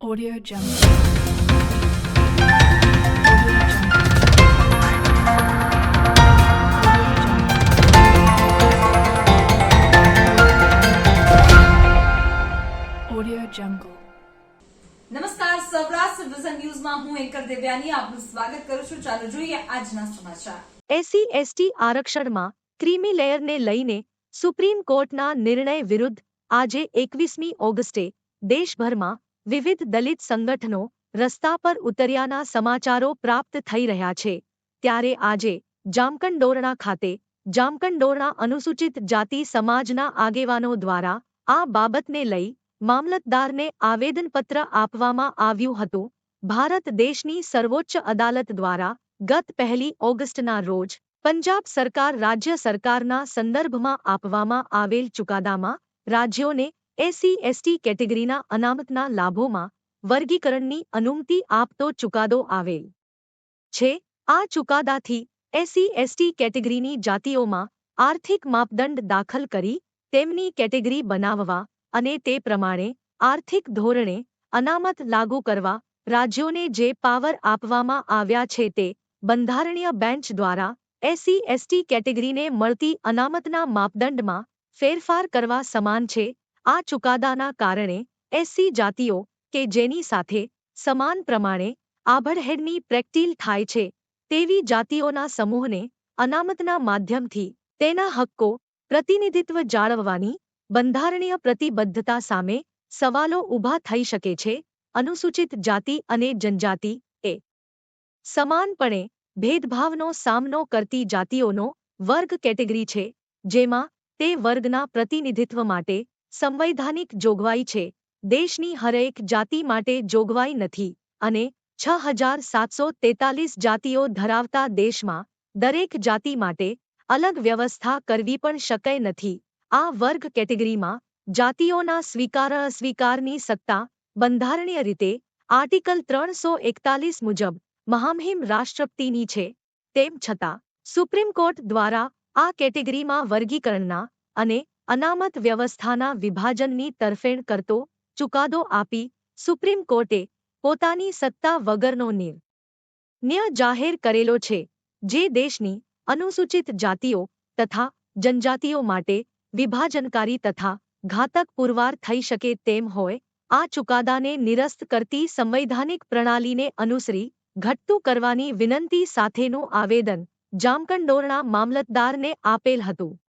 Audio Jungle. Audio Jungle. Audio Jungle. નમસ્કાર Saurashtra vision ન્યૂઝમાં હું એન્કર દેવ્યાની આપનું સ્વાગત કરું છું ચાલો જોઈએ આજના સમાચાર એસસી એસટી આરક્ષણમાં ક્રીમી લેયરને લઈને સુપ્રીમ કોર્ટના નિર્ણય વિરુદ્ધ આજે એકવીસમી ઓગસ્ટે દેશભરમાં વિવિધ દલિત સંગઠનો રસ્તા પર ઉતર્યાના સમાચારો પ્રાપ્ત થઈ રહ્યા છે. ત્યારે આજે જામકંડોરણા ખાતે જામકંડોરણા અનુસૂચિત જાતિ સમાજના આગેવાનો દ્વારા આ બાબતને લઈ મામલતદારને આવેદનપત્ર આપવામાં આવ્યું હતું. ભારત દેશની સર્વોચ્ચ અદાલત દ્વારા ગત પહેલી ઓગસ્ટના રોજ પંજાબ સરકાર રાજ્ય સરકારના સંદર્ભમાં આપવામાં આવેલ ચુકાદામાં રાજ્યોને એસસી એસટી કેટેગરીના અનામતના લાભોમાં વર્ગીકરણની અનુમતિ આપતો ચુકાદો આવેલ છે. આ ચુકાદાથી એસસી એસટી કેટેગરીની જાતિઓમાં આર્થિક માપદંડ દાખલ કરી તેમની કેટેગરી બનાવવા અને તે પ્રમાણે આર્થિક ધોરણે અનામત લાગુ કરવા રાજ્યોને જે પાવર આપવામાં આવ્યા છે તે બંધારણીય બેન્ચ દ્વારા એસસી એસટી કેટેગરીને મળતી અનામતના માપદંડમાં ફેરફાર કરવા સમાન છે. આ ચુકાદાના કારણે એસસી જાતિઓ કે જેની સાથે સમાન પ્રમાણે આભડહેડની પ્રેક્ટિલ થાય છે, તેવી જાતિઓના સમૂહને અનામતના માધ્યમથી તેના હક્કો પ્રતિનિધિત્વ જાળવવાની બંધારણીય પ્રતિબદ્ધતા સામે સવાલો ઊભા થઈ શકે છે, અનુસૂચિત જાતિ અને જનજાતિ એ. સમાનપણે ભેદભાવનો સામનો કરતી જાતિઓનો વર્ગ કેટેગરી છે, જેમાં તે વર્ગના પ્રતિનિધિત્વ માટે સંવૈધાનિક જોગવાઈ છે. દેશની હરેક જાતિ માટે જોગવાઈ નથી અને છ હજાર સાતસો તેતાલીસ જાતિઓ ધરાવતા દેશમાં દરેક જાતિ માટે અલગ વ્યવસ્થા કરવી પણ શક્ય નથી. આ વર્ગ કેટેગરીમાં જાતિઓના સ્વીકાર અસ્વીકારની સત્તા બંધારણીય રીતે આર્ટિકલ ત્રણસો એકતાલીસ મુજબ મહામહિમ રાષ્ટ્રપતિની છે. તેમ છતાં સુપ્રીમ કોર્ટ દ્વારા આ કેટેગરીમાં વર્ગીકરણના અને અનામત વ્યવસ્થાના વિભાજનની તરફેણ કરતો ચુકાદો આપી સુપ્રીમ કોર્ટે પોતાની સત્તા વગરનો નિર્ણય જાહેર કરેલો છે, જે દેશની અનુસૂચિત જાતિઓ તથા જનજાતિઓ માટે વિભાજનકારી તથા ઘાતક પુરવાર થઈ શકે તેમ હોય, આ ચુકાદાને નિરસ્ત કરતી સંવૈધાનિક પ્રણાલીને અનુસરી ઘટતું કરવાની વિનંતી સાથેનું આવેદન જામકંડોરણા મામલતદારને આપેલ હતું.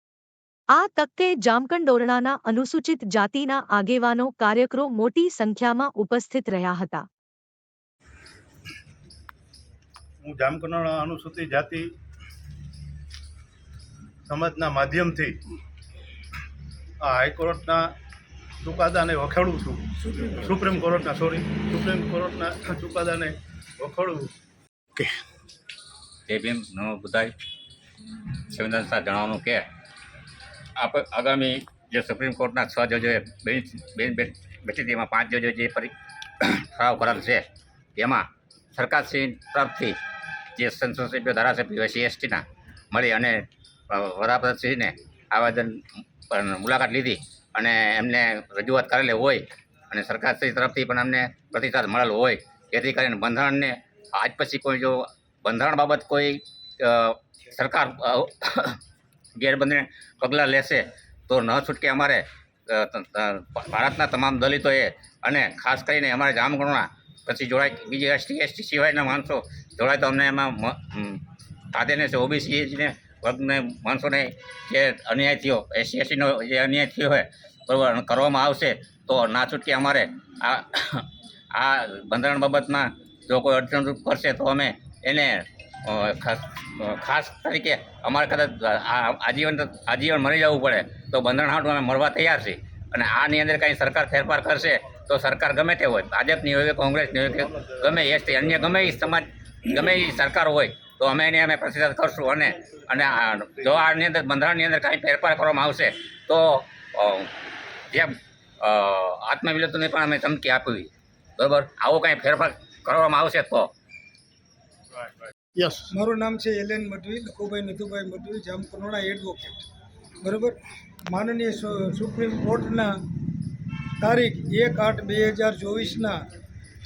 આ તકે જામકંડોરણાના અનુસૂચિત જાતિના આગેવાનો કાર્યકરો મોટી સંખ્યામાં ઉપસ્થિત રહ્યા હતા. હું જામકંડોરણા અનુસૂચિત જાતિ સમાજના માધ્યમથી આ હાઈકોર્ટના ચુકાદાને વખાડું છું. સુપ્રીમ કોર્ટના સોરી સુપ્રીમ કોર્ટના ચુકાદાને વખાડું જય બધાય નમો બુદ્ધાય. સંવિધાન જણાવવાનું કે આપ આગામી જે સુપ્રીમ કોર્ટના છ જજોએ બેન્ચ બેન બેઠી તેમાં પાંચ જજો જે પરી ઠરાવ કરેલ છે, તેમાં સરકારશ્રી તરફથી જે સંસદ સભ્યો ધારાસભ્યો સી એસટીના મળી અને વડાપ્રધાનશ્રીને આવેદન મુલાકાત લીધી અને એમને રજૂઆત કરેલી હોય અને સરકારશ્રી તરફથી પણ અમને પ્રતિસાદ મળેલો હોય, જેથી કરીને બંધારણને આજ પછી કોઈ જો, બંધારણ બાબત કોઈ સરકાર ગેરબંધને પગલાં લેશે તો ન છૂટકે અમારે ભારતના તમામ દલિતોએ અને ખાસ કરીને અમારે જામગણના પછી જોડાય, બીજી એસટી એસટી સિવાયના માણસો જોડાય તો અમને એમાં ખાતેને છે ઓબીસીને વર્ગને માણસોને જે અન્યાય થયો, એસસી, એસટીનો જે અન્યાય થયો હોય, બરાબર કરવામાં આવશે તો ના છૂટકે અમારે આ આ બંધારણ બાબતમાં જો કોઈ અડચણરૂપ કરશે તો અમે એને ખાસ ખાસ તરીકે અમારે કદાચ આજીવન આજીવન મરી જવું પડે તો બંધારણ હાટું અમે મળવા તૈયાર છીએ. અને આની અંદર કાંઈ સરકાર ફેરફાર કરશે તો સરકાર ગમે તે હોય ભાજપની હોય કે કોંગ્રેસની હોય કે ગમે એસટી અન્ય ગમે એ સમાજ ગમે એ સરકાર હોય તો અમે એને અમે પ્રતિસાદ કરશું. અને અને જો આની અંદર બંધારણની અંદર કાંઈ ફેરફાર કરવામાં આવશે તો અ, આત્મવિલોતને પણ અમે ધમકી આપવી. બરાબર? આવો કાંઈ ફેરફાર કરવામાં આવશે તો. યસ મારું નામ છે એલેન મઢવી, લખુભાઈ નથુભાઈ મઢવી જામકરોણા એડવોકેટ બરાબર? માનનીય સુપ્રીમ કોર્ટના તારીખ એક આઠ બે હજાર ચોવીસના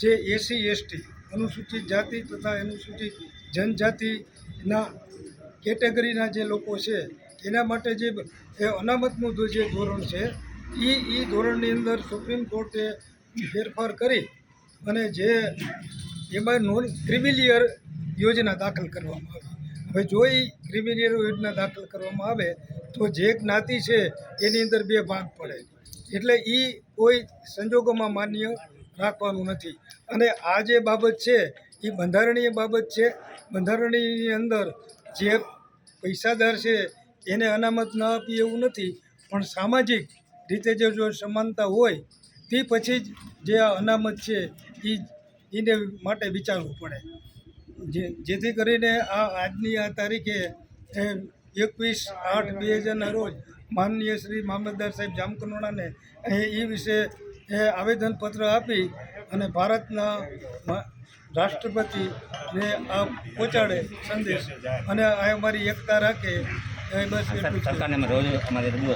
જે એસી, એસટી અનુસૂચિત જાતિ તથા અનુસૂચિત જનજાતિના કેટેગરીના જે લોકો છે, એના માટે જે એ અનામતનું જે ધોરણ છે એ એ ધોરણની અંદર સુપ્રીમ કોર્ટે ફેરફાર કરી અને જે એમાં નોન ક્રિમિલિયર યોજના દાખલ કરવામાં આવી. હવે જો એ ક્રિમિલિયર યોજના દાખલ કરવામાં આવે, તો જે જ્ઞાતિ છે, એની અંદર બે ભાગ પડે. એટલે એ કોઈ સંજોગોમાં માન્ય રાખવાનું નથી. અને આ જે બાબત છે એ બંધારણીય બાબત છે. બંધારણીયની અંદર જે પૈસાદાર છે, એને અનામત ન આપી એવું નથી. પણ સામાજિક રીતે જે જો સમાનતા હોય, તે પછી જ જે આ અનામત છે એ એને માટે વિચારવું પડે. જે જેથી કરીને આ આજની આ તારીખે એકવીસ આઠ બે હજારના રોજ માનનીય શ્રી મામલતદાર સાહેબ જામકનોડાને એ વિશે એ આવેદનપત્ર આપી અને ભારતના રાષ્ટ્રપતિને આ પહોંચાડે સંદેશ. અને આ અમારી એકતા રાખે. એ બસ એટલું રોજ અમારે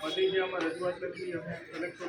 બધી જે અમે રજૂઆત કરી અમે કલેક્ટર